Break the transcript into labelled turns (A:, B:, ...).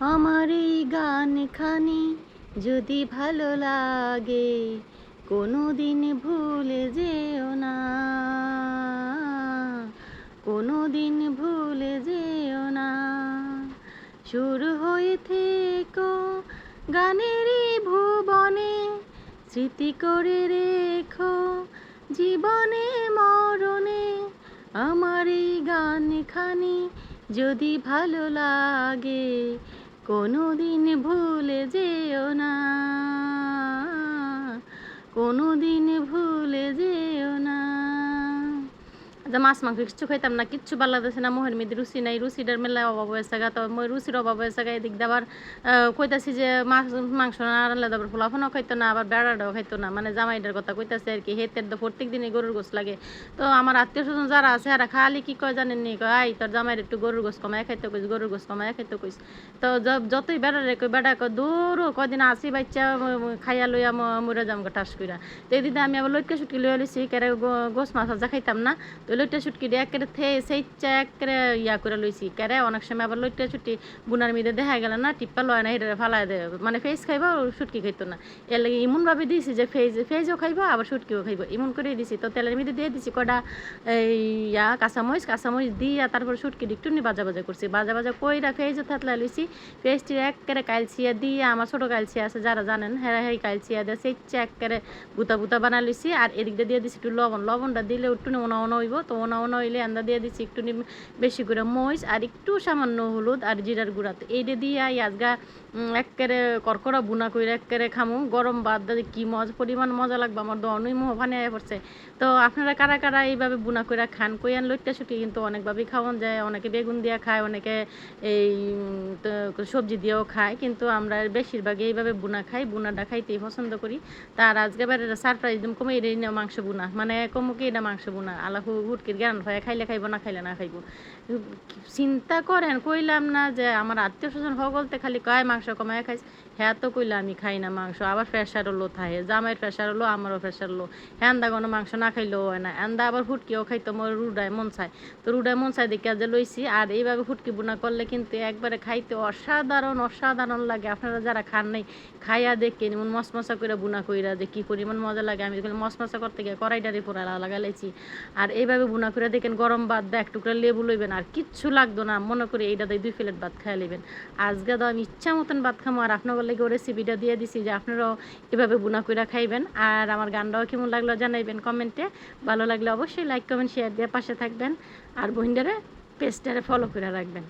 A: আমার এই গান খানি যদি ভালো লাগে কোনো দিন ভুলে যেও না। কোনো দিন ভুলে যেও না। সুর হয়ে থেকো গানেরই ভুবনে, স্মৃতি করে রেখো জীবনে মরণে। আমার এই গান খানি যদি ভালো লাগে কোনো দিন ভুলে যেও না কোনো দিন ভুলে যেও যে মাছ মাংস কিচ্ছু খাইতাম না, কিচ্ছু ভালো লাগতেছে না মোহের মেয়েদের রুচি নাই, রুচিটার মেলা অভাব হয়েছে গা। তো মই রুচির অভাব হয়েছে গা, এদিক আবার কইতাছি যে মাছ, মাংস না আনলে তারপর ফুলাফোনও খাইতো না, আবার বেড়াটাও খাইতো না। মানে জামাইটার কথা কইতাছে আর কি, হেতের তো প্রত্যেক দিনই গরুর গোস লাগে। তো আমার আত্মীয় স্বজন যারা আছে, এরা খালি কি কয় জানেন নি? কয়, আই, তোর জামাইয়ের একটু গরুর গোস কমায় খাইতে কইস, গরুর গোস কমায় খাইতে কইস। তো যতই বেড়ারে কই, বেড়া কয় দূর কদিন আসি বাচ্চা খাইয়া লইয়া মরে যাম টাস কইরা। তো এদিকে আমি আবার লইটকা সুটকি লইয়া লইছি, কেরে গো- গোস মাছ যা খাইতাম না। তো লইট্টা ছুটকি দিয়ে একেবারে থে সেই একেবারে ইয়া করে লইছি। কেরে, অনেক সময় আবার লইটা ছুটি বুনার মিদে দেখা গেল না, টিপ্পা লয় না হেঁটে ফালাই দে মানে ফেস খাইবা সুটকি খাইতো না। এর লাগে এমনভাবে দিয়েছি যে ফেজ ফেজও খাইবা, আবার সুটকিও খাইবা। এমন করে দিছি। তো তেলের মিদে দিয়ে দিছি কটা, এই ইয়া, কাঁচামরিচ কাঁচামরিচ দিয়া তারপর সুটকি একটু নি বাজা বাজা করছি। বাজা বাজা কইরা ফেজও থাতলা লইছি। ফেজটি একেবারে কালছিয়া দিয়ে, আমার ছোটো কালছিয়া আছে, যারা জানেন হ্যাঁ হ্যাঁ কালছিয়া দিয়ে সেই একেবারে বুতা বুতা বানা লইছি। আর এদিক দিয়ে দিয়ে দিছি একটু লবণ। লবণটা দিলে একটু ওনা ওনা হইব। তো ওনা ওনা হইলে আন্দা দিয়ে দিছি একটু বেশি করে মরিচ আর একটু সামান্য হলুদ আর জিরার গুঁড়া তো দিয়ে আজগা একেবারে কড়কড়া বুনা করে একেবারে খামু। গরম বাদ দিয়ে কি মজ পরিমাণ মজা লাগবে, আমার দনুই মোহ ভানে আয়া পড়ছে। তো আপনারা কারা কারা এইভাবে বুনা করে খান? কইয়ান লইট্টা ছুটি কিন্তু অনেকভাবেই খাওয়ান যায়, অনেকে বেগুন দিয়ে খায়, অনেকে এই সবজি দিয়েও খায়। কিন্তু আমরা বেশিরভাগ এইভাবে বুনা খাই, বুনাটা খাইতেই পছন্দ করি। তার আজকে বারে সারপ্রাইজ কমে এটাই না মাংস বুনা। মানে কমুকে এটা মাংস বুনা। আলা হুটকির জ্ঞান হয় খাইলে খাইব, না খাইলে না খাইব। চিন্তা করেন, কইলাম না যে আমার আত্মীয় স্বজন সকলতে খালি কয় মাংস কমায় খাইস হ্যাঁ তো কইলা আমি খাই না মাংস। আবার প্রেশার হলো, থাহে জামাইয়ের প্রেশার হলো, আমারও প্রেশার হলো। হ্যান্দা কোনো মাংস না খাইলেও হয় না। এন্দা আবার ফুটকিও খাইতো মোর রুডায় মন চায়। তো রুডায় মন চায় দেখে যে লইছি, আর এইভাবে ফুটকি বুনা করলে কিন্তু একবারে খাইতে অসাধারণ অসাধারণ লাগে। আপনারা যারা খান নাই, খাইয়া দেখেন, এমন মশমশা করে বুনা কইরা যে কি পরিমাণ মজা লাগে। আমি মশমশা করতে গিয়ে কড়াইটারে পুরা লাগাইছি আর এইভাবে বুনা করে দেখেন, গরম ভাত বা এক টুকরা লেবু লইবেন আর কিচ্ছু লাগতো না। মনে করি এইটা দিয়ে দুই প্লেট ভাত খাইয়া নেবেন আজকে তো আমি ইচ্ছা মতন ভাত খামো আর আপনার লাগে রেসিপিটা দিয়ে দিছি যে আপনারাও এভাবে বুনা করে খাইবেন। আর আমার গানটাও কেমন লাগল জানাইবেন কমেন্টে। ভালো লাগলে অবশ্যই লাইক কমেন্ট শেয়ার দিয়ে পাশে থাকবেন। আর বহিন্দারে পেজটারে ফলো করে রাখবেন।